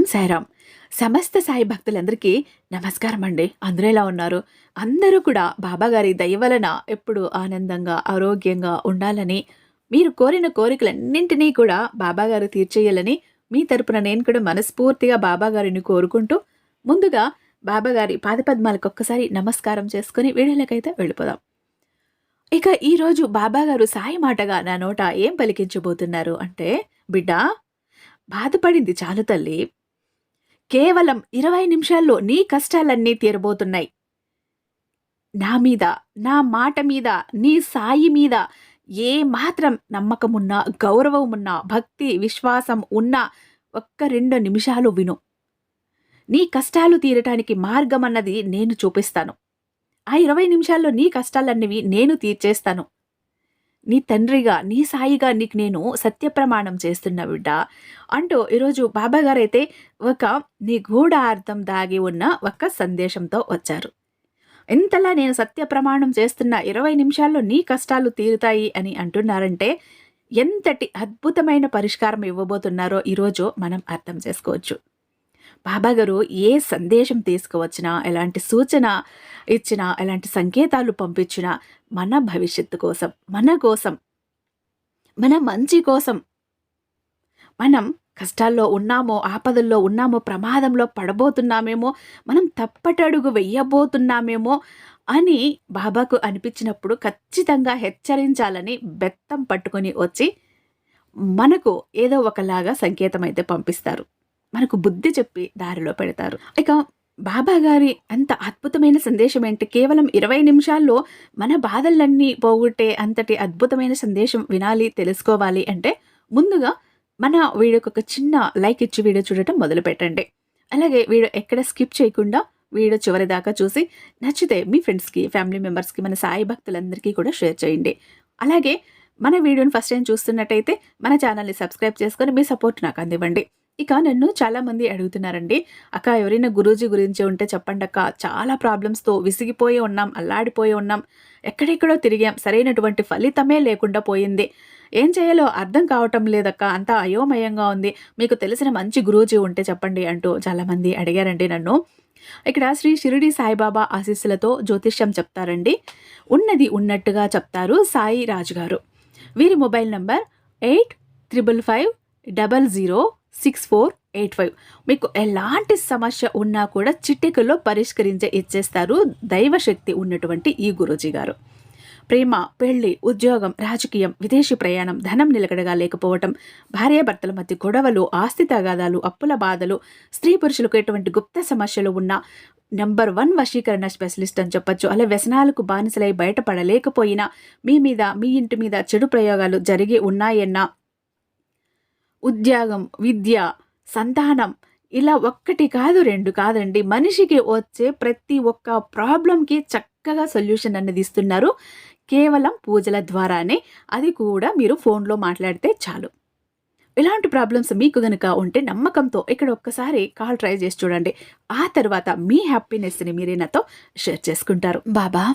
ఓం సాయిరామ్ సమస్త సాయి భక్తులందరికీ నమస్కారం అండి అందరూ ఎలా ఉన్నారు? అందరూ కూడా బాబాగారి దయ వలన ఎప్పుడు ఆనందంగా ఆరోగ్యంగా ఉండాలని మీరు కోరిన కోరికలన్నింటినీ కూడా బాబాగారు తీర్చేయాలని మీ తరపున నేను కూడా మనస్ఫూర్తిగా బాబాగారిని కోరుకుంటూ ముందుగా బాబాగారి పాదపద్మాలకు ఒక్కసారి నమస్కారం చేసుకుని వీడియోలకైతే వెళ్ళిపోదాం. ఇక ఈరోజు బాబాగారు సాయి మాటగా నా నోట ఏం పలికించబోతున్నారు అంటే బిడ్డ బాధపడింది చాలు తల్లి. కేవలం ఇరవై నిమిషాల్లో నీ కష్టాలన్నీ తీరబోతున్నాయి. నా మీద నా మాట మీద నీ సాయి మీద ఏ మాత్రం నమ్మకమున్నా గౌరవమున్నా భక్తి విశ్వాసం ఉన్నా ఒక్క రెండు నిమిషాలు విను. నీ కష్టాలు తీరటానికి మార్గం అన్నది నేను చూపిస్తాను. ఆ ఇరవై నిమిషాల్లో నీ కష్టాలన్నవి నేను తీర్చేస్తాను. నీ తండ్రిగా నీ సాయిగా నీకు నేను సత్యప్రమాణం చేస్తున్న బిడ్డ. అంటూ ఈరోజు బాబా గారైతే ఒక నిగూఢార్థం దాగి ఉన్న ఒక సందేశంతో వచ్చారు. ఇంతలా నేను సత్య ప్రమాణం చేస్తున్న ఇరవై నిమిషాల్లో నీ కష్టాలు తీరుతాయి అని అంటున్నారంటే ఎంతటి అద్భుతమైన పరిష్కారం ఇవ్వబోతున్నారో ఈరోజు మనం అర్థం చేసుకోవచ్చు. బాబాగారు ఏ సందేశం తీసుకువచ్చినా ఎలాంటి సూచన ఇచ్చినా ఎలాంటి సంకేతాలు పంపించినా మన భవిష్యత్తు కోసం మన కోసం మన మంచి కోసం మనం కష్టాల్లో ఉన్నామో ఆపదల్లో ఉన్నామో ప్రమాదంలో పడబోతున్నామేమో మనం తప్పటడుగు వెయ్యబోతున్నామేమో అని బాబాకు అనిపించినప్పుడు ఖచ్చితంగా హెచ్చరించాలని బెత్తం పట్టుకొని వచ్చి మనకు ఏదో ఒకలాగా సంకేతం అయితే పంపిస్తారు. మనకు బుద్ధి చెప్పి దారిలో పెడతారు. ఇక బాబా గారి అంత అద్భుతమైన సందేశం ఏంటి? కేవలం ఇరవై నిమిషాల్లో మన బాధలన్నీ పోగొట్టే అంతటి అద్భుతమైన సందేశం వినాలి తెలుసుకోవాలి అంటే ముందుగా మన వీడియోకి ఒక చిన్న లైక్ ఇచ్చి వీడియో చూడటం మొదలు పెట్టండి. అలాగే వీడియో ఎక్కడ స్కిప్ చేయకుండా వీడియో చివరి దాకా చూసి నచ్చితే మీ ఫ్రెండ్స్కి ఫ్యామిలీ మెంబర్స్కి మన సాయి భక్తులందరికీ కూడా షేర్ చేయండి. అలాగే మన వీడియోని ఫస్ట్ టైం చూస్తున్నట్టయితే మన ఛానల్ని సబ్స్క్రైబ్ చేసుకొని మీ సపోర్ట్ నాకు అందివ్వండి. ఇక నన్ను చాలామంది అడుగుతున్నారండి అక్క ఎవరైనా గురూజీ గురించి ఉంటే చెప్పండి అక్క. చాలా ప్రాబ్లమ్స్తో విసిగిపోయి ఉన్నాం అల్లాడిపోయి ఉన్నాం. ఎక్కడెక్కడో తిరిగాం. సరైనటువంటి ఫలితమే లేకుండా పోయింది. ఏం చేయాలో అర్థం కావటం లేదక్క. అంతా అయోమయంగా ఉంది. మీకు తెలిసిన మంచి గురూజీ ఉంటే చెప్పండి అంటూ చాలామంది అడిగారండి నన్ను. ఇక్కడ శ్రీ షిరిడి సాయిబాబా ఆశీస్సులతో జ్యోతిష్యం చెప్తారండి. ఉన్నది ఉన్నట్టుగా చెప్తారు సాయి రాజు గారు వీరి mobile number eight triple five double zero six four eight five. మీకు ఎలాంటి సమస్య ఉన్నా కూడా చిటికలో పరిష్కరించే ఇచ్చేస్తారు దైవశక్తి ఉన్నటువంటి ఈ గురూజీ గారు. ప్రేమ పెళ్ళి ఉద్యోగం రాజకీయం విదేశీ ప్రయాణం ధనం నిలకడగా లేకపోవటం భార్యాభర్తల మధ్య గొడవలు ఆస్తి తగాదాలు అప్పుల బాధలు స్త్రీ పురుషులకు ఎటువంటి గుప్త సమస్యలు ఉన్న నెంబర్ వన్ వశీకరణ స్పెషలిస్ట్ అని చెప్పొచ్చు. అలా వ్యసనాలకు బానిసలై బయటపడలేకపోయినా మీ మీద మీ ఇంటి మీద చెడు ప్రయోగాలు జరిగి ఉన్నాయన్నా ఉద్యోగం విద్య సంతానం ఇలా ఒక్కటి కాదు రెండు కాదండి. మనిషికి వచ్చే ప్రతి ఒక్క ప్రాబ్లంకి చక్కగా సొల్యూషన్ అనేది ఇస్తున్నారు. కేవలం పూజల ద్వారానే. అది కూడా మీరు ఫోన్లో మాట్లాడితే చాలు. ఇలాంటి ప్రాబ్లమ్స్ మీకు కనుక ఉంటే నమ్మకంతో ఇక్కడ ఒక్కసారి కాల్ ట్రై చేసి చూడండి. ఆ తర్వాత మీ హ్యాపీనెస్ని మీరే నాతో షేర్ చేసుకుంటారు. బాబా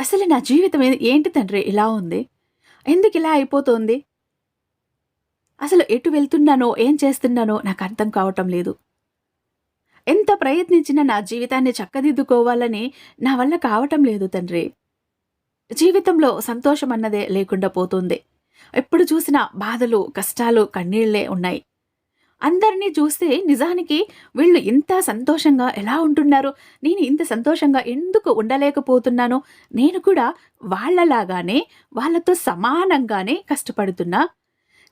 అసలు నా జీవితం ఏంటి తండ్రి? ఇలా ఉంది. ఎందుకు ఇలా అయిపోతుంది? అసలు ఎటు వెళ్తున్నానో ఏం చేస్తున్నానో నాకు అర్థం కావటం లేదు. ఎంత ప్రయత్నించినా నా జీవితాన్ని చక్కదిద్దుకోవాలని నా వల్ల కావటం లేదు తండ్రి. జీవితంలో సంతోషం అన్నదే లేకుండా పోతుంది. ఎప్పుడు చూసినా బాధలు కష్టాలు కన్నీళ్ళే ఉన్నాయి. అందరినీ చూస్తే నిజానికి వీళ్ళు ఇంత సంతోషంగా ఎలా ఉంటున్నారు? నేను ఇంత సంతోషంగా ఎందుకు ఉండలేకపోతున్నాను? నేను కూడా వాళ్ళలాగానే వాళ్ళతో సమానంగానే కష్టపడుతున్నా.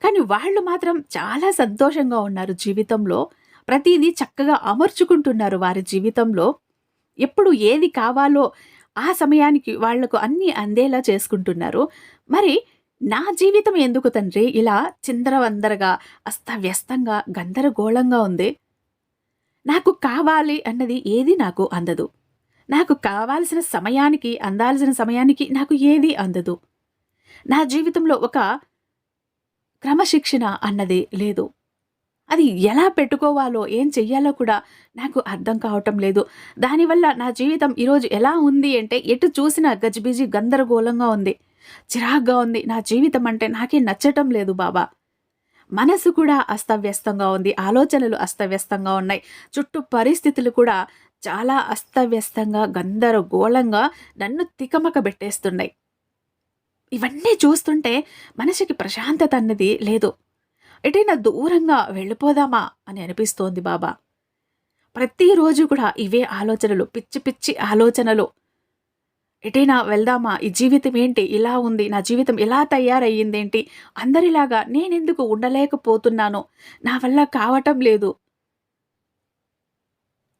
కానీ వాళ్ళు మాత్రం చాలా సంతోషంగా ఉన్నారు జీవితంలో. ప్రతిదీ చక్కగా అమర్చుకుంటున్నారు వారి జీవితంలో. ఎప్పుడు ఏది కావాలో ఆ సమయానికి వాళ్ళకు అన్నీ అందేలా చేసుకుంటున్నారు. మరి నా జీవితం ఎందుకు తండ్రి? ఇలా చిందరవందరగా అస్తవ్యస్తంగా గందరగోళంగా ఉంది. నాకు కావాలి అన్నది ఏది నాకు అందదు. నాకు కావాల్సిన సమయానికి అందాల్సిన సమయానికి నాకు ఏది అందదు. నా జీవితంలో ఒక క్రమశిక్షణ అన్నది లేదు. అది ఎలా పెట్టుకోవాలో ఏం చెయ్యాలో కూడా నాకు అర్థం కావటం లేదు. దానివల్ల నా జీవితం ఈరోజు ఎలా ఉంది అంటే ఎటు చూసినా గజిబిజి గందరగోళంగా ఉంది. చిరాగ్గా ఉంది. నా జీవితం అంటే నాకే నచ్చటం లేదు బాబా. మనసు కూడా అస్తవ్యస్తంగా ఉంది. ఆలోచనలు అస్తవ్యస్తంగా ఉన్నాయి. చుట్టూ పరిస్థితులు కూడా చాలా అస్తవ్యస్తంగా గందరగోళంగా నన్ను తికమక పెట్టేస్తున్నాయి. ఇవన్నీ చూస్తుంటే మనసుకి ప్రశాంతత అన్నది లేదు. ఎటైనా దూరంగా వెళ్ళిపోదామా అని అనిపిస్తోంది బాబా. ప్రతిరోజు కూడా ఇవే ఆలోచనలు పిచ్చి పిచ్చి ఆలోచనలు. ఎటైనా వెళ్దామా? ఈ జీవితం ఏంటి? ఇలా ఉంది. నా జీవితం ఇలా తయారయ్యిందేంటి? అందరిలాగా నేనెందుకు ఉండలేకపోతున్నాను? నా వల్ల కావటం లేదు.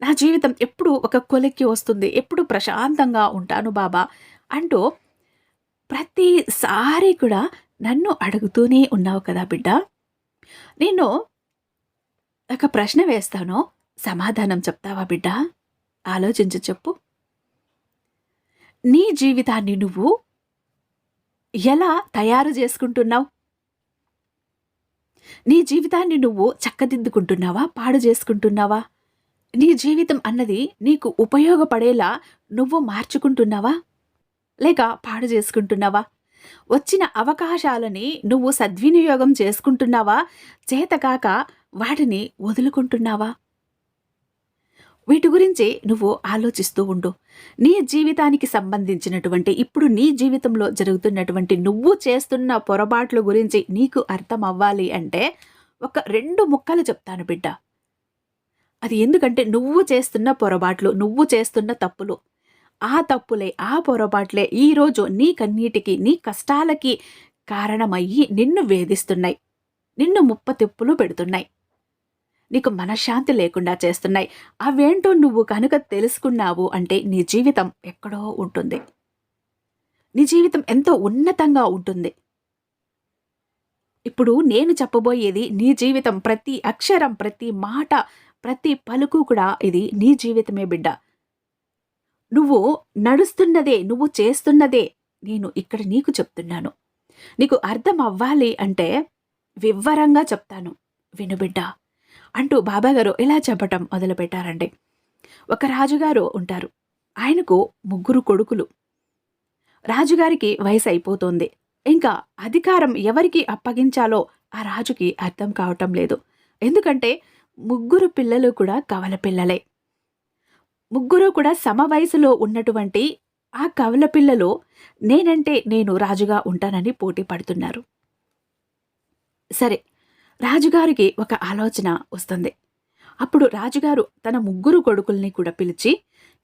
నా జీవితం ఎప్పుడు ఒక కొలిక్కి వస్తుంది. ఎప్పుడు ప్రశాంతంగా ఉంటాను బాబా అంటూ ప్రతిసారి కూడా నన్ను అడుగుతూనే ఉన్నావు కదా బిడ్డ. నేను ఒక ప్రశ్న వేస్తాను. సమాధానం చెప్తావా బిడ్డ? ఆలోచించి చెప్పు. నీ జీవితాన్ని నువ్వు ఎలా తయారు చేసుకుంటున్నావు? నీ జీవితాన్ని నువ్వు చక్కదిద్దుకుంటున్నావా? పాడు చేసుకుంటున్నావా? నీ జీవితం అన్నది నీకు ఉపయోగపడేలా నువ్వు మార్చుకుంటున్నావా? లేక పాడు చేసుకుంటున్నావా? వచ్చిన అవకాశాలని నువ్వు సద్వినియోగం చేసుకుంటున్నావా? చేతకాక వాటిని వదులుకుంటున్నావా? వీటి గురించి నువ్వు ఆలోచిస్తూ ఉండు. నీ జీవితానికి సంబంధించినటువంటి ఇప్పుడు నీ జీవితంలో జరుగుతున్నటువంటి నువ్వు చేస్తున్న పొరపాట్ల గురించి నీకు అర్థం అవ్వాలి అంటే ఒక రెండు ముక్కలు చెప్తాను బిడ్డ. అది ఎందుకంటే నువ్వు చేస్తున్న పొరపాట్లు నువ్వు చేస్తున్న తప్పులు ఆ తప్పులే ఆ పొరపాట్లే ఈరోజు నీ కన్నీటికి నీ కష్టాలకి కారణమయ్యి నిన్ను వేధిస్తున్నాయి. నిన్ను ముప్పతిప్పులు పెడుతున్నాయి. నీకు మనశ్శాంతి లేకుండా చేస్తున్నాయి. అవేంటో నువ్వు కనుక తెలుసుకున్నావు అంటే నీ జీవితం ఎక్కడో ఉంటుంది. నీ జీవితం ఎంతో ఉన్నతంగా ఉంటుంది. ఇప్పుడు నేను చెప్పబోయేది నీ జీవితం ప్రతి అక్షరం ప్రతి మాట ప్రతి పలుకు కూడా ఇది నీ జీవితమే బిడ్డ. నువ్వు నడుస్తున్నదే నువ్వు చేస్తున్నదే నేను ఇక్కడ నీకు చెప్తున్నాను. నీకు అర్థం అవ్వాలి అంటే వివరంగా చెప్తాను. వినుబిడ్డ అంటూ బాబాగారు ఇలా చెప్పటం మొదలుపెట్టారండి. ఒక రాజుగారు ఉంటారు. ఆయనకు ముగ్గురు కొడుకులు. రాజుగారికి వయసు అయిపోతుంది. ఇంకా అధికారం ఎవరికి అప్పగించాలో ఆ రాజుకి అర్థం కావటం లేదు. ఎందుకంటే ముగ్గురు పిల్లలు కూడా కవల పిల్లలే. ముగ్గురు కూడా సమ వయసులో ఉన్నటువంటి ఆ కవల పిల్లలు నేనంటే నేను రాజుగా ఉంటానని పోటీ పడుతున్నారు. సరే రాజుగారికి ఒక ఆలోచన వస్తుంది. అప్పుడు రాజుగారు తన ముగ్గురు కొడుకుల్ని కూడా పిలిచి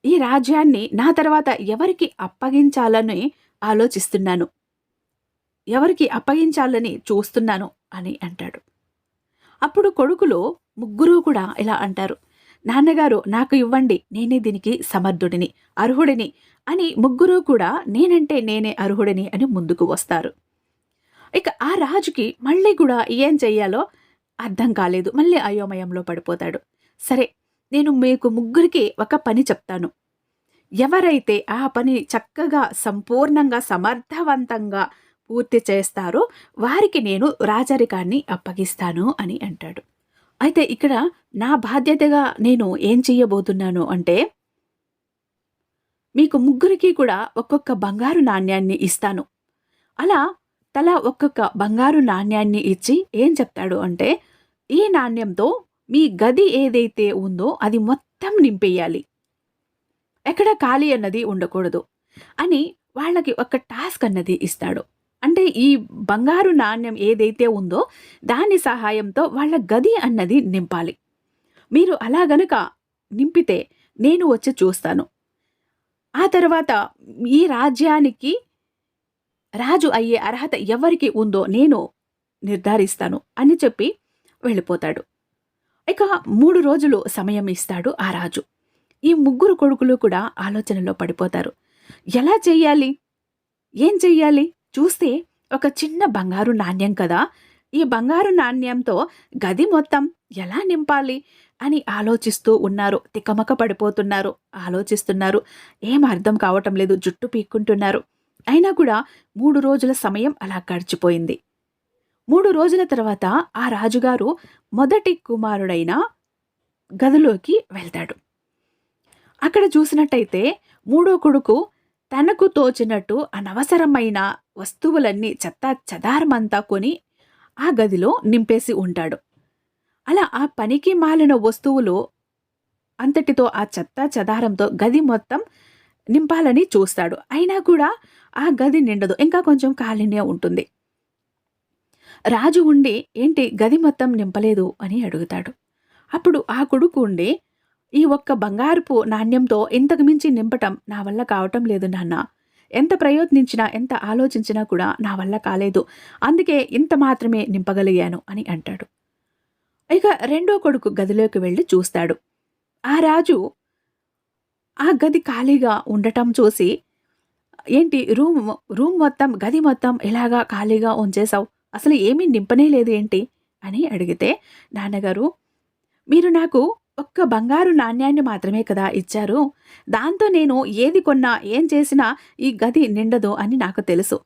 ఈ రాజ్యాన్ని నా తర్వాత ఎవరికి అప్పగించాలని ఆలోచిస్తున్నాను? ఎవరికి అప్పగించాలని చూస్తున్నాను అని అంటాడు. అప్పుడు కొడుకులు ముగ్గురు కూడా ఇలా అంటారు. నాన్నగారు నాకు ఇవ్వండి నేనే దీనికి సమర్థుడిని అర్హుడిని అని ముగ్గురు కూడా నేనంటే నేనే అర్హుడిని అని ముందుకు వస్తారు. ఇక ఆ రాజుకి మళ్ళీ కూడా ఏం చెయ్యాలో అర్థం కాలేదు. మళ్ళీ అయోమయంలో పడిపోతాడు. సరే నేను మీకు ముగ్గురికి ఒక పని చెప్తాను. ఎవరైతే ఆ పని చక్కగా సంపూర్ణంగా సమర్థవంతంగా పూర్తి చేస్తారో వారికి నేను రాజరికాన్ని అప్పగిస్తాను అని అంటాడు. అయితే ఇక్కడ నా బాధ్యతగా నేను ఏం చెయ్యబోతున్నాను అంటే మీకు ముగ్గురికి కూడా ఒక్కొక్క బంగారు నాణ్యాన్ని ఇస్తాను. అలా తల ఒక్కొక్క బంగారు నాణ్యాన్ని ఇచ్చి ఏం చెప్తాడు అంటే ఈ నాణ్యంతో మీ గది ఏదైతే ఉందో అది మొత్తం నింపేయాలి. ఎక్కడ ఖాళీ అన్నది ఉండకూడదు అని వాళ్ళకి ఒక టాస్క్ అన్నది ఇస్తాడు. అంటే ఈ బంగారు నాణ్యం ఏదైతే ఉందో దాని సహాయంతో వాళ్ళ గది అన్నది నింపాలి. మీరు అలా గనక నింపితే నేను వచ్చి చూస్తాను. ఆ తర్వాత ఈ రాజ్యానికి రాజు అయ్యే అర్హత ఎవరికి ఉందో నేను నిర్ధారిస్తాను అని చెప్పి వెళ్ళిపోతాడు. ఇక మూడు రోజులు సమయం ఇస్తాడు ఆ రాజు. ఈ ముగ్గురు కొడుకులు కూడా ఆలోచనలో పడిపోతారు. ఎలా చెయ్యాలి ఏం చెయ్యాలి చూస్తే ఒక చిన్న బంగారు నాణ్యం కదా. ఈ బంగారు నాణ్యంతో గది మొత్తం ఎలా నింపాలి అని ఆలోచిస్తూ ఉన్నారు. తికమక పడిపోతున్నారు. ఆలోచిస్తున్నారు. ఏం అర్థం కావటం లేదు. జుట్టు పీక్కుంటున్నారు. అయినా కూడా మూడు రోజుల సమయం అలా గడిచిపోయింది. మూడు రోజుల తర్వాత ఆ రాజుగారు మొదటి కుమారుడైన గదిలోకి వెళ్తాడు. అక్కడ చూసినట్టయితే మూడో కొడుకు తనకు తోచినట్టు అనవసరమైన వస్తువులన్నీ చెత్త చెదారమంతా కొని ఆ గదిలో నింపేసి ఉంటాడు. అలా ఆ పనికి మాలిన వస్తువులు అంతటితో ఆ చెత్త చెదారంతో గది మొత్తం నింపాలని చూస్తాడు. అయినా కూడా ఆ గది నిండదు. ఇంకా కొంచెం ఖాళీనే ఉంటుంది. రాజు ఉండి ఏంటి గది మొత్తం నింపలేదు? అని అడుగుతాడు. అప్పుడు ఆ కొడుకు ఉండి ఈ ఒక్క బంగారుపు నాణ్యంతో ఇంతకు మించి నింపటం నా వల్ల కావటం లేదు నాన్న. ఎంత ప్రయత్నించినా ఎంత ఆలోచించినా కూడా నా వల్ల కాలేదు. అందుకే ఇంత మాత్రమే నింపగలిగాను అని అంటాడు. ఇక రెండో కొడుకు గదిలోకి వెళ్ళి చూస్తాడు. ఆ రాజు ఆ గది ఖాళీగా ఉండటం చూసి ఏంటి రూమ్ రూమ్ మొత్తం గది మొత్తం ఇలాగా ఖాళీగా ఉంచేశావు? అసలు ఏమీ నింపనే లేదు ఏంటి? అని అడిగితే నాన్నగారు మీరు నాకు ఒక్క బంగారు నాణ్యాన్ని మాత్రమే కదా ఇచ్చారు. దాంతో నేను ఏది కొన్నా ఏం చేసినా ఈ గది నిండదు అని నాకు తెలుసు.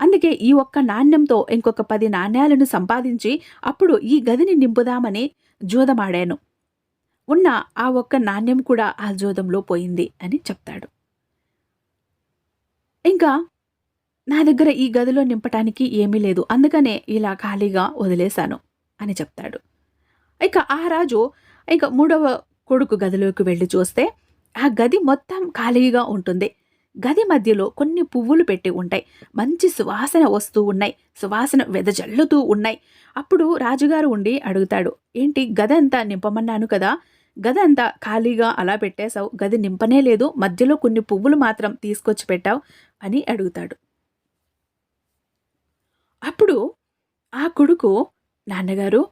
అందుకే ఈ ఒక్క నాణ్యంతో ఇంకొక పది నాణ్యాలను సంపాదించి అప్పుడు ఈ గదిని నింపుదామని జోదమాడాను. ఉన్న ఆ ఒక్క నాణ్యం కూడా ఆ జూదంలో పోయింది అని చెప్తాడు. ఇంకా నా దగ్గర ఈ గదిలో నింపటానికి ఏమీ లేదు. అందుకనే ఇలా ఖాళీగా వదిలేశాను అని చెప్తాడు. ఇక ఆ రాజు ఇక మూడవ కొడుకు గదిలోకి వెళ్ళి చూస్తే ఆ గది మొత్తం ఖాళీగా ఉంటుంది. గది మధ్యలో కొన్ని పువ్వులు పెట్టి ఉంటాయి. మంచి సువాసన వస్తూ ఉన్నాయి. సువాసన వెదజల్లుతూ ఉన్నాయి. అప్పుడు రాజుగారు ఉండి అడుగుతాడు ఏంటి గదంతా నింపమన్నాను కదా? గదంతా ఖాళీగా అలా పెట్టేశావు? గది నింపనే లేదు. మధ్యలో కొన్ని పువ్వులు మాత్రం తీసుకొచ్చి పెట్టావు? అని అడుగుతాడు. అప్పుడు ఆ కొడుకు నాన్నగారు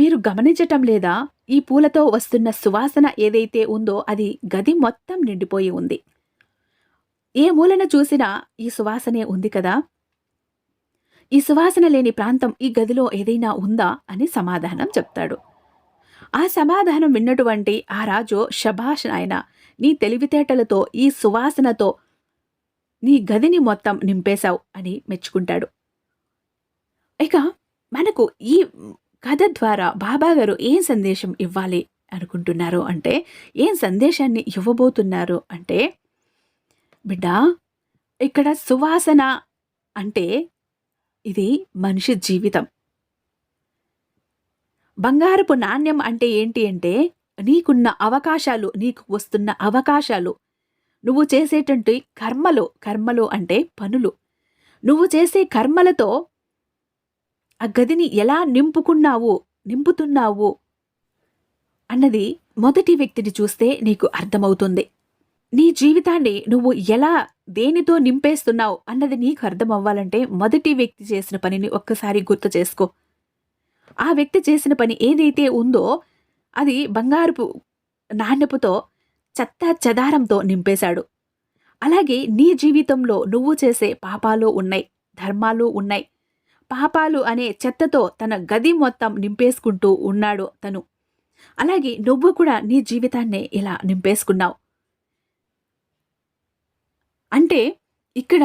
మీరు గమనించటం లేదా? ఈ పూలతో వస్తున్న సువాసన ఏదైతే ఉందో అది గది మొత్తం నిండిపోయి ఉంది. ఏ మూలన చూసినా ఈ సువాసనే ఉంది కదా? ఈ సువాసన లేని ప్రాంతం ఈ గదిలో ఏదైనా ఉందా అని సమాధానం చెప్తాడు. ఆ సమాధానం విన్నటువంటి ఆ రాజు శభాష్ ఆయన నీ తెలివితేటలతో ఈ సువాసనతో నీ గదిని మొత్తం నింపేశావు అని మెచ్చుకుంటాడు. ఇక మనకు ఈ కథ ద్వారా బాబాగారు ఏం సందేశం ఇవ్వాలి అనుకుంటున్నారు అంటే ఏం సందేశాన్ని ఇవ్వబోతున్నారు అంటే బిడ్డ ఇక్కడ సువాసన అంటే ఇది మనిషి జీవితం. బంగారపు నాణ్యం అంటే ఏంటి అంటే నీకున్న అవకాశాలు నీకు వస్తున్న అవకాశాలు. నువ్వు చేసేటువంటి కర్మలు కర్మలు అంటే పనులు. నువ్వు చేసే కర్మలతో ఆ గదిని ఎలా నింపుకున్నావు నింపుతున్నావు అన్నది మొదటి వ్యక్తిని చూస్తే నీకు అర్థమవుతుంది. నీ జీవితాన్ని నువ్వు ఎలా దేనితో నింపేస్తున్నావు అన్నది నీకు అర్థం అవ్వాలంటే మొదటి వ్యక్తి చేసిన పనిని ఒక్కసారి గుర్తు చేసుకో. ఆ వ్యక్తి చేసిన పని ఏదైతే ఉందో అది బంగారుపు నాణ్యపుతో చెత్త చెదారంతో నింపేశాడు. అలాగే నీ జీవితంలో నువ్వు చేసే పాపాలు ఉన్నాయి ధర్మాలు ఉన్నాయి. పాపాలు అనే చెత్తతో తన గది మొత్తం నింపేసుకుంటూ ఉన్నాడు తను. అలాగే నువ్వు కూడా నీ జీవితాన్నే ఇలా నింపేసుకున్నావు. అంటే ఇక్కడ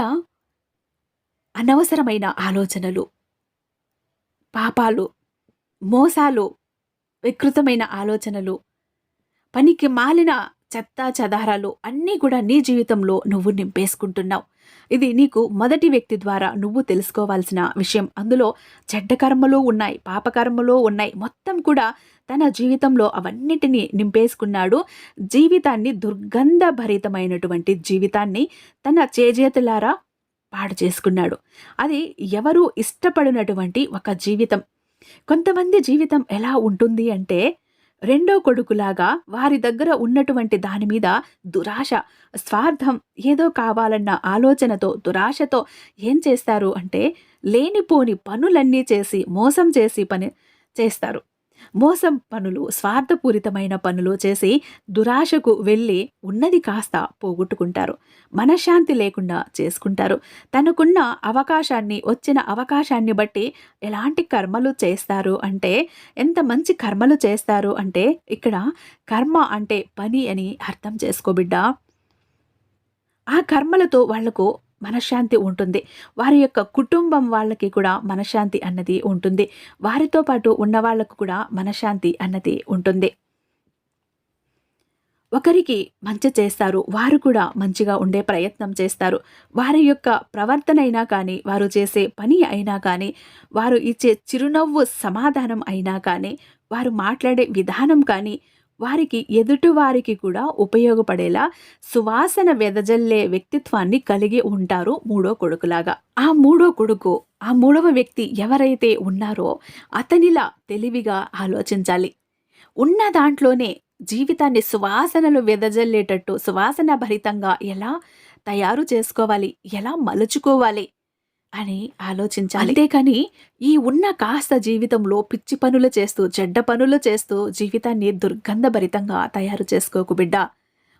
అనవసరమైన ఆలోచనలు పాపాలు మోసాలు వికృతమైన ఆలోచనలు పనికి మాలిన చెత్త చెదారాలు అన్నీ కూడా నీ జీవితంలో నువ్వు నింపేసుకుంటున్నావు. ఇది నీకు మొదటి వ్యక్తి ద్వారా నువ్వు తెలుసుకోవాల్సిన విషయం. అందులో చెడ్డ కర్మలు ఉన్నాయి పాపకర్మలు ఉన్నాయి. మొత్తం కూడా తన జీవితంలో అవన్నిటినీ నింపేసుకున్నాడు. జీవితాన్ని దుర్గంధభరితమైనటువంటి జీవితాన్ని తన చేజేతులారా పాడు చేసుకున్నాడు. అది ఎవరు ఇష్టపడినటువంటి ఒక జీవితం. కొంతమంది జీవితం ఎలా ఉంటుంది అంటే రెండో కొడుకులాగా వారి దగ్గర ఉన్నటువంటి దాని మీద దురాశ స్వార్థం ఏదో కావాలన్న ఆలోచనతో దురాశతో ఏం చేస్తారు అంటే లేనిపోని పనులన్నీ చేసి మోసం చేసి పని చేస్తారు. మోసం పనులు స్వార్థపూరితమైన పనులు చేసి దురాశకు వెళ్ళి ఉన్నది కాస్త పోగొట్టుకుంటారు. మనశ్శాంతి లేకుండా చేసుకుంటారు. తనకున్న అవకాశాన్ని వచ్చిన అవకాశాన్ని బట్టి ఎలాంటి కర్మలు చేస్తారు అంటే ఎంత మంచి కర్మలు చేస్తారు అంటే ఇక్కడ కర్మ అంటే పని అని అర్థం చేసుకోబిడ్డా ఆ కర్మలతో వాళ్ళకు మనశ్శాంతి ఉంటుంది. వారి యొక్క కుటుంబం వాళ్ళకి కూడా మనశ్శాంతి అన్నది ఉంటుంది. వారితో పాటు ఉన్న వాళ్ళకు కూడా మనశ్శాంతి అన్నది ఉంటుంది. ఒకరికి మంచి చేస్తారు. వారు కూడా మంచిగా ఉండే ప్రయత్నం చేస్తారు. వారి యొక్క ప్రవర్తన అయినా కానీ వారు చేసే పని అయినా కానీ వారు ఇచ్చే చిరునవ్వు సమాధానం అయినా కానీ వారు మాట్లాడే విధానం కానీ వారికి ఎదుటి వారికి కూడా ఉపయోగపడేలా సువాసన వెదజల్లే వ్యక్తిత్వాన్ని కలిగి ఉంటారు మూడో కొడుకులాగా. ఆ మూడో కొడుకు ఆ మూడవ వ్యక్తి ఎవరైతే ఉన్నారో అతనిలా తెలివిగా ఆలోచించాలి. ఉన్న దాంట్లోనే జీవితాన్ని సువాసనలు వెదజల్లేటట్టు సువాసన భరితంగా ఎలా తయారు చేసుకోవాలి ఎలా మలుచుకోవాలి అని ఆలోచించాలి. అంతేకాని ఈ ఉన్న కాస్త జీవితంలో పిచ్చి పనులు చేస్తూ చెడ్డ పనులు చేస్తూ జీవితాన్ని దుర్గంధభరితంగా తయారు చేసుకోకు బిడ్డ.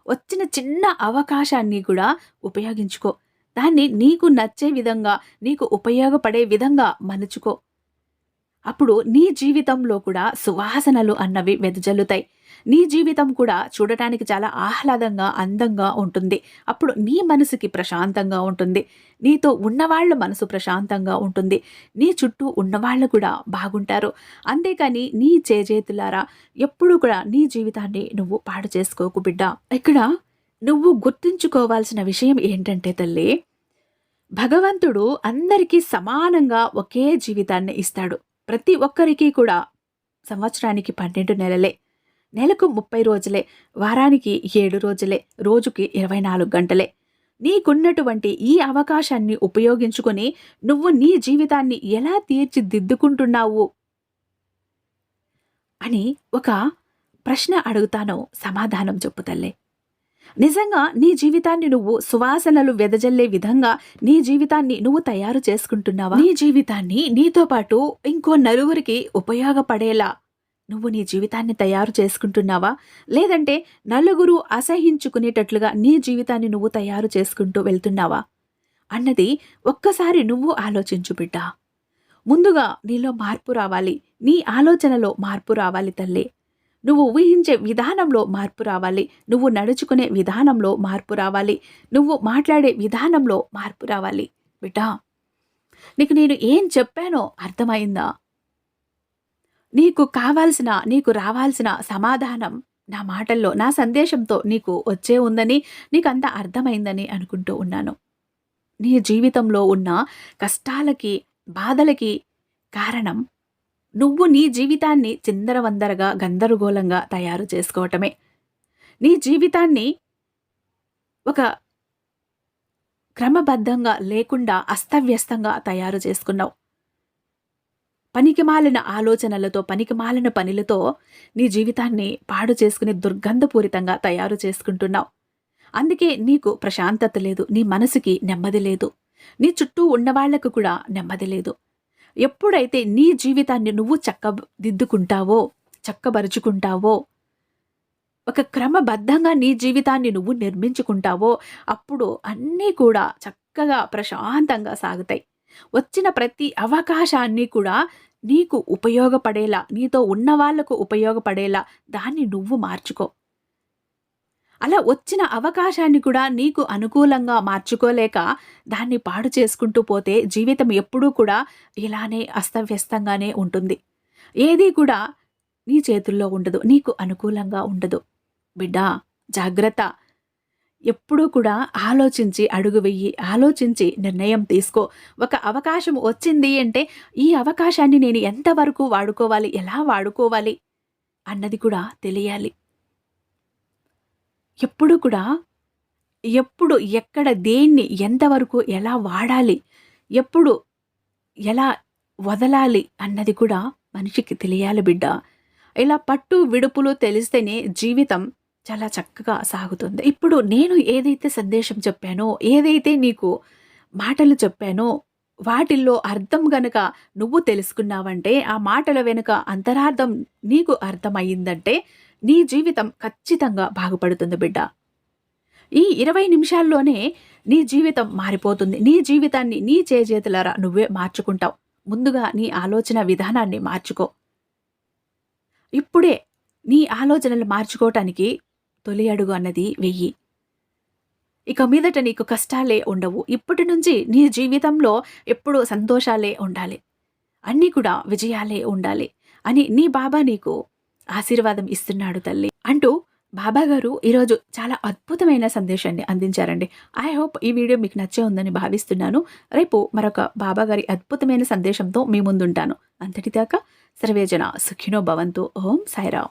వచ్చిన చిన్న అవకాశాన్ని కూడా ఉపయోగించుకో. దాన్ని నీకు నచ్చే విధంగా నీకు ఉపయోగపడే విధంగా మలుచుకో. అప్పుడు నీ జీవితంలో కూడా సువాసనలు అన్నవి వెదజల్లుతాయి. నీ జీవితం కూడా చూడటానికి చాలా ఆహ్లాదంగా అందంగా ఉంటుంది. అప్పుడు నీ మనసుకి ప్రశాంతంగా ఉంటుంది. నీతో ఉన్నవాళ్ళ మనసు ప్రశాంతంగా ఉంటుంది. నీ చుట్టూ ఉన్నవాళ్ళు కూడా బాగుంటారు. అంతేకాని నీ చేజేతులారా ఎప్పుడూ కూడా నీ జీవితాన్ని నువ్వు పాడు చేసుకోకు బిడ్డ. ఇక్కడ నువ్వు గుర్తుంచుకోవాల్సిన విషయం ఏంటంటే తల్లి భగవంతుడు అందరికీ సమానంగా ఒకే జీవితాన్ని ఇస్తాడు. ప్రతి ఒక్కరికి కూడా సంవత్సరానికి పన్నెండు నెలలే. నెలకు ముప్పై రోజులే. వారానికి ఏడు రోజులే. రోజుకి ఇరవై నాలుగు గంటలే. నీకున్నటువంటి ఈ అవకాశాన్ని ఉపయోగించుకొని నువ్వు నీ జీవితాన్ని ఎలా తీర్చిదిద్దుకుంటున్నావు? అని ఒక ప్రశ్న అడుగుతాను సమాధానం చెప్పు తల్లే. నిజంగా నీ జీవితాన్ని నువ్వు సువాసనలు వెదజల్లే విధంగా నీ జీవితాన్ని నువ్వు తయారు చేసుకుంటున్నావా? నీ జీవితాన్ని నీతో పాటు ఇంకో నలుగురికి ఉపయోగపడేలా నువ్వు నీ జీవితాన్ని తయారు చేసుకుంటున్నావా? లేదంటే నలుగురు అసహించుకునేటట్లుగా నీ జీవితాన్ని నువ్వు తయారు చేసుకుంటూ వెళ్తున్నావా? అన్నది ఒక్కసారి నువ్వు ఆలోచించు బిడ్డ. ముందుగా నీలో మార్పు రావాలి. నీ ఆలోచనలో మార్పు రావాలి తల్లి. నువ్వు ఊహించే విధానంలో మార్పు రావాలి. నువ్వు నడుచుకునే విధానంలో మార్పు రావాలి. నువ్వు మాట్లాడే విధానంలో మార్పు రావాలి. బిడ్డా నీకు నేను ఏం చెప్పానో అర్థమైందా? నీకు కావాల్సిన నీకు రావాల్సిన సమాధానం నా మాటల్లో నా సందేశంతో నీకు వచ్చే ఉందని నీకంత అర్థమైందని అనుకుంటూ ఉన్నాను. నీ జీవితంలో ఉన్న కష్టాలకి బాధలకి కారణం నువ్వు నీ జీవితాన్ని చిందరవందరగా గందరగోళంగా తయారు చేసుకోవటమే. నీ జీవితాన్ని ఒక క్రమబద్ధంగా లేకుండా అస్తవ్యస్తంగా తయారు చేసుకున్నావు. పనికిమాలిన ఆలోచనలతో పనికిమాలిన పనులతో నీ జీవితాన్ని పాడు చేసుకుని దుర్గంధపూరితంగా తయారు చేసుకుంటున్నావు. అందుకే నీకు ప్రశాంతత లేదు నీ మనసుకి నెమ్మది లేదు. నీ చుట్టూ ఉన్నవాళ్ళకు కూడా నెమ్మది లేదు. ఎప్పుడైతే నీ జీవితాన్ని నువ్వు చక్కదిద్దుకుంటావో చక్కబరుచుకుంటావో ఒక క్రమబద్ధంగా నీ జీవితాన్ని నువ్వు నిర్మించుకుంటావో అప్పుడు అన్నీ కూడా చక్కగా ప్రశాంతంగా సాగుతాయి. వచ్చిన ప్రతి అవకాశాన్ని కూడా నీకు ఉపయోగపడేలా నీతో ఉన్న వాళ్ళకు ఉపయోగపడేలా దాన్ని నువ్వు మార్చుకో. అలా వచ్చిన అవకాశాన్ని కూడా నీకు అనుకూలంగా మార్చుకోలేక దాన్ని పాడు చేసుకుంటూ పోతే జీవితం ఎప్పుడూ కూడా ఇలానే అస్తవ్యస్తంగానే ఉంటుంది. ఏదీ కూడా నీ చేతుల్లో ఉండదు నీకు అనుకూలంగా ఉండదు. బిడ్డా జాగ్రత్త. ఎప్పుడూ కూడా ఆలోచించి అడుగు వెయ్యి ఆలోచించి నిర్ణయం తీసుకో. ఒక అవకాశం వచ్చింది అంటే ఈ అవకాశాన్ని నేను ఎంతవరకు వాడుకోవాలి ఎలా వాడుకోవాలి అన్నది కూడా తెలియాలి. ఎప్పుడు కూడా ఎప్పుడు ఎక్కడ దేన్ని ఎంతవరకు ఎలా వాడాలి ఎప్పుడు ఎలా వదలాలి అన్నది కూడా మనిషికి తెలియాలి బిడ్డ. ఇలా పట్టు విడుపులు తెలిస్తేనే జీవితం చాలా చక్కగా సాగుతుంది. ఇప్పుడు నేను ఏదైతే సందేశం చెప్పానో ఏదైతే నీకు మాటలు చెప్పానో వాటిల్లో అర్థం గనక నువ్వు తెలుసుకున్నావంటే ఆ మాటల వెనుక అంతరార్థం నీకు అర్థమయ్యిందంటే నీ జీవితం ఖచ్చితంగా బాగుపడుతుంది బిడ్డ. ఈ ఇరవై నిమిషాల్లోనే నీ జీవితం మారిపోతుంది. నీ జీవితాన్ని నీ చేజేతులారా నువ్వే మార్చుకుంటావు. ముందుగా నీ ఆలోచన విధానాన్ని మార్చుకో. ఇప్పుడే నీ ఆలోచనలు మార్చుకోవటానికి తొలి అడుగు అన్నది వెయ్యి. ఇక మీదట నీకు కష్టాలే ఉండవు. ఇప్పటి నుంచి నీ జీవితంలో ఎప్పుడూ సంతోషాలే ఉండాలి. అన్నీ కూడా విజయాలే ఉండాలి అని నీ బాబా నీకు ఆశీర్వాదం ఇస్తున్నాడు తల్లి. అంటూ బాబా గారు ఈరోజు చాలా అద్భుతమైన సందేశాన్ని అందించారండి. ఐ హోప్ ఈ వీడియో మీకు నచ్చే ఉందని భావిస్తున్నాను. రేపు మరొక బాబా గారి అద్భుతమైన సందేశంతో మీ ముందుంటాను. అంతటిదాకా సర్వేజన సుఖినో భవంతు. ఓం సాయిరావు